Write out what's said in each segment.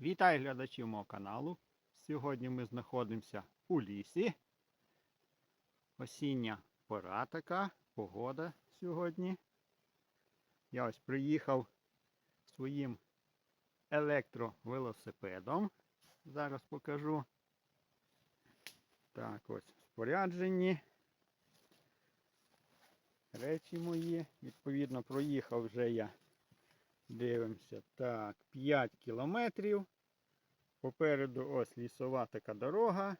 Вітаю глядачів мого каналу. Сьогодні ми знаходимося у лісі. Осіння пора така, погода сьогодні. Я ось приїхав своїм електровелосипедом. Зараз покажу. Так, ось споряджені. Речі мої. Відповідно, проїхав вже я. Дивимося. Так, 5 кілометрів. Попереду ось лісова така дорога.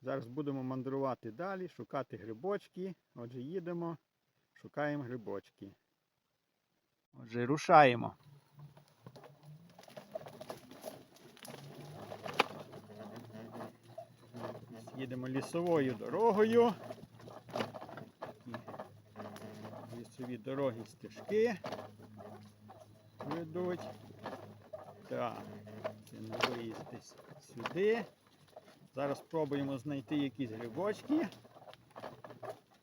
Зараз будемо мандрувати далі, шукати грибочки. Отже, їдемо, шукаємо грибочки. Отже, рушаємо. Їдемо лісовою дорогою. Лісові дороги, стежки Так, сюди. Зараз спробуємо знайти якісь грибочки.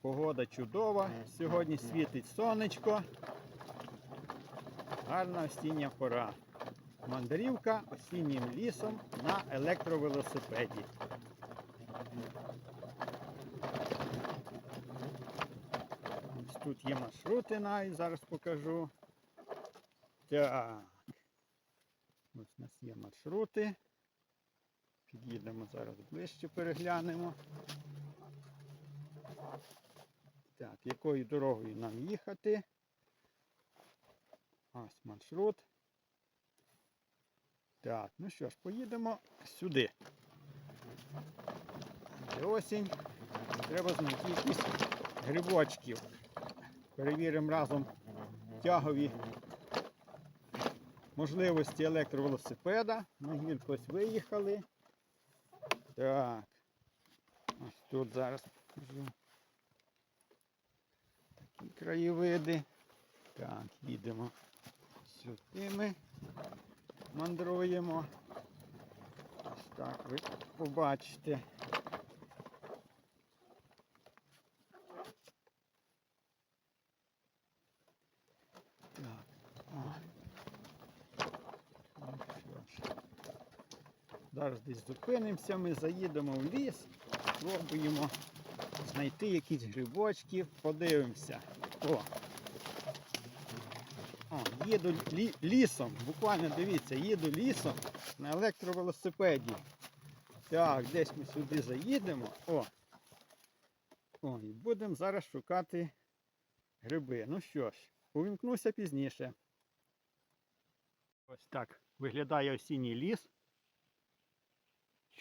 Погода чудова. Сьогодні світить сонечко. Гарна осіння пора. Мандрівка осіннім лісом на електровелосипеді. Тут є маршрути навіть, зараз покажу. Так. Ось у нас є маршрути. Під'їдемо зараз ближче, переглянемо. Так, якою дорогою нам їхати? Ось маршрут. Так, ну що ж, поїдемо сюди. Вже осінь. Треба знайти якісь грибочків. Перевіримо разом тягові можливості електровелосипеда. На гірку ось виїхали. Так. Ось тут зараз покажу. Такі краєвиди. Так, їдемо сюди ми мандруємо. Ось так ви побачите. Так. О. Ну що ж. Зараз десь зупинимося, ми заїдемо в ліс, спробуємо знайти якісь грибочки, подивимося. О! О, їду лі- лісом, буквально дивіться, їду лісом на електровелосипеді. Так, десь ми сюди заїдемо. О! О, і будемо зараз шукати гриби. Ну що ж, увімкнуся пізніше. Ось так виглядає осінній ліс.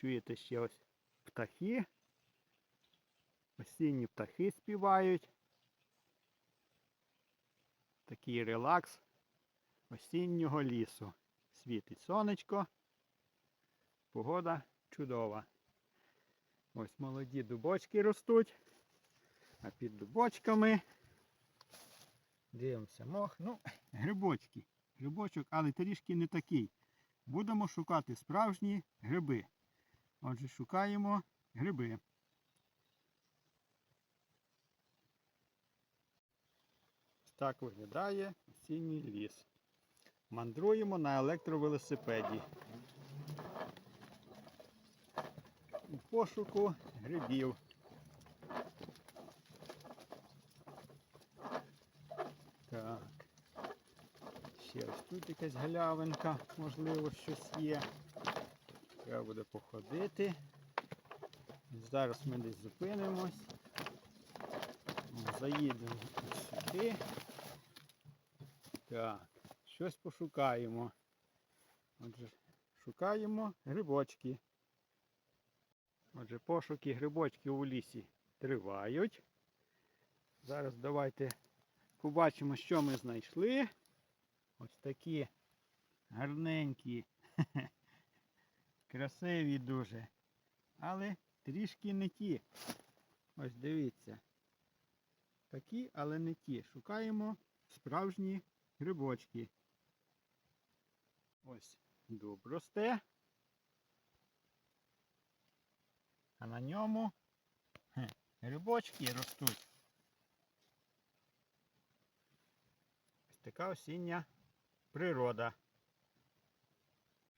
Чуєте ще ось птахи. Осінні птахи співають. Такий релакс осіннього лісу. Світить сонечко. Погода чудова. Ось молоді дубочки ростуть. А під дубочками дивимося мох. Ну, грибочки. Грибочок, але трішки не такий. Будемо шукати справжні гриби. Отже, шукаємо гриби. Так виглядає осінній ліс. Мандруємо на електровелосипеді. У пошуку грибів. Так. Ще ось тут якась галявинка, можливо, щось є. Треба буде походити. Зараз ми десь зупинимось. Заїдемо сюди. Так, щось пошукаємо. Отже, шукаємо грибочки. Отже, пошуки грибочків у лісі тривають. Зараз давайте побачимо, що ми знайшли. Ось такі гарненькі, красиві дуже. Але трішки не ті. Ось дивіться. Такі, але не ті. Шукаємо справжні грибочки. Ось дуб росте. А на ньому грибочки ростуть. Ось така осіння природа.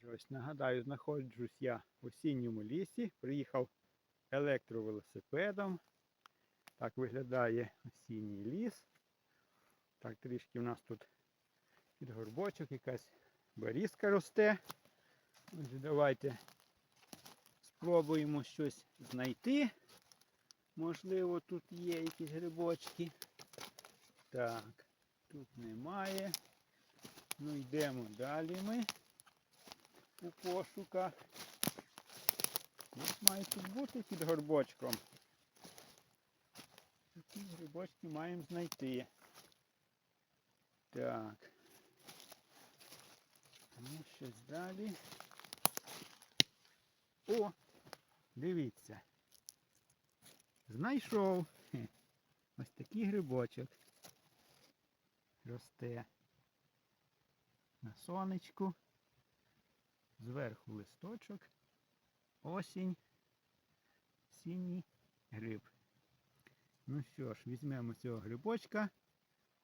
Ось нагадаю, знаходжусь я в осінньому лісі. Приїхав електровелосипедом. Так виглядає осінній ліс. Так, трішки в нас тут під горбочок якась берізка росте. Отже, давайте спробуємо щось знайти. Можливо, тут є якісь грибочки. Так, тут немає. Ну йдемо далі ми у пошуках. Ось має тут бути під горбочком. Такі грибочки маємо знайти. Так. Ну, щось далі. О! Дивіться. Знайшов. Ось такий грибочок. Росте на сонечку. Зверху листочок. Осінь. Сінній гриб. Ну що ж, візьмемо цього грибочка.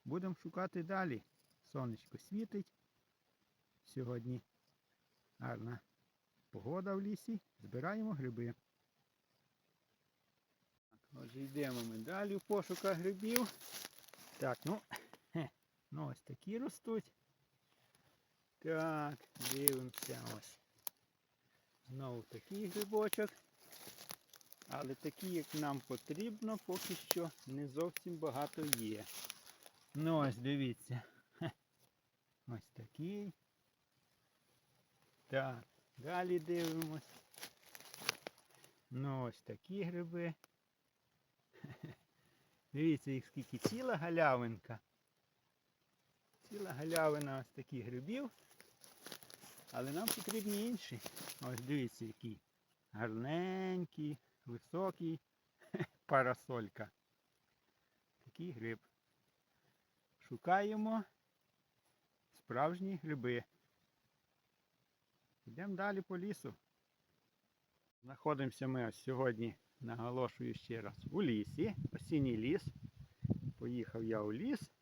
Будемо шукати далі. Сонечко світить. Сьогодні гарна погода в лісі. Збираємо гриби. Так, отже, йдемо ми далі в пошуках грибів. Так, ну, ну ось такі ростуть. Так, дивимося ось. Знову такий грибочок. Але такі, як нам потрібно, поки що не зовсім багато є. Ну ось дивіться. Ось такий. Так, далі дивимось. Ну ось такі гриби. Дивіться, їх скільки ціла галявинка. Ціла галявина ось таких грибів. Але нам потрібні інші. Ось дивіться, який гарненький, високий парасолька. Такий гриб. Шукаємо справжні гриби. Йдемо далі по лісу. Знаходимося ми ось сьогодні, наголошую ще раз, у лісі. Осінній ліс. Поїхав я у ліс.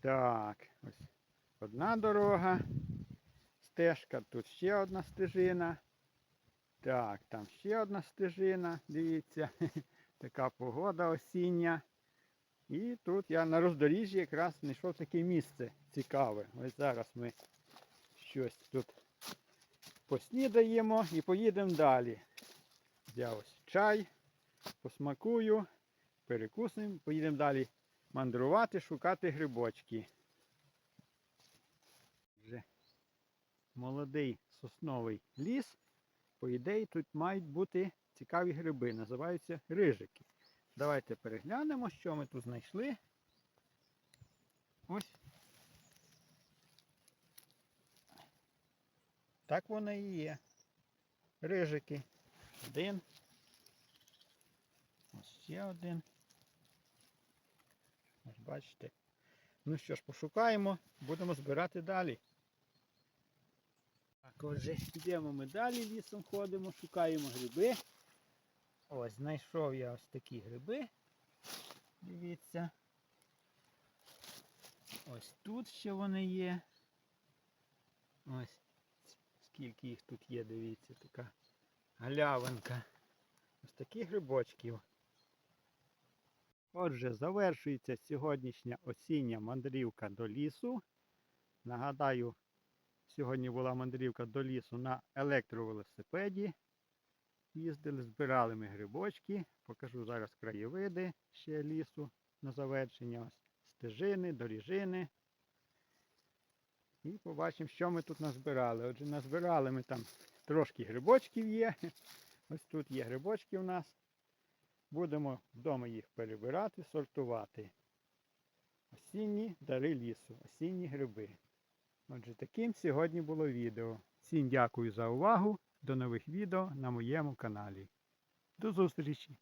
Так, ось одна дорога. Стежка, тут ще одна стежина. Так, там ще одна стежина, дивіться, така погода осіння. І тут я на роздоріжжі якраз знайшов таке місце цікаве. Ось зараз ми щось тут поснідаємо і поїдемо далі. Взяв ось чай, посмакую, перекусимо, поїдемо далі мандрувати, шукати грибочки. Вже молодий сосновий ліс. По ідеї тут мають бути цікаві гриби, називаються рижики. Давайте переглянемо, що ми тут знайшли. Ось. Так воно і є. Рижики. Один. Ось ще один. Ось бачите. Ну що ж, пошукаємо, будемо збирати далі. Отже, йдемо ми далі лісом ходимо, шукаємо гриби. Ось, знайшов я ось такі гриби. Дивіться. Ось тут ще вони є. Ось скільки їх тут є, дивіться, така галявинка. Ось такі грибочків. Отже, завершується сьогоднішня осіння мандрівка до лісу. Нагадаю, сьогодні була мандрівка до лісу на електровелосипеді. Їздили, збирали ми грибочки. Покажу зараз краєвиди ще лісу на завершення. Ось стежини, доріжини. І побачимо, що ми тут назбирали. Отже, назбирали ми там трошки грибочків є. Ось тут є грибочки у нас. Будемо вдома їх перебирати, сортувати. Осінні дари лісу, осінні гриби. Отже, таким сьогодні було відео. Всім дякую за увагу. До нових відео на моєму каналі. До зустрічі!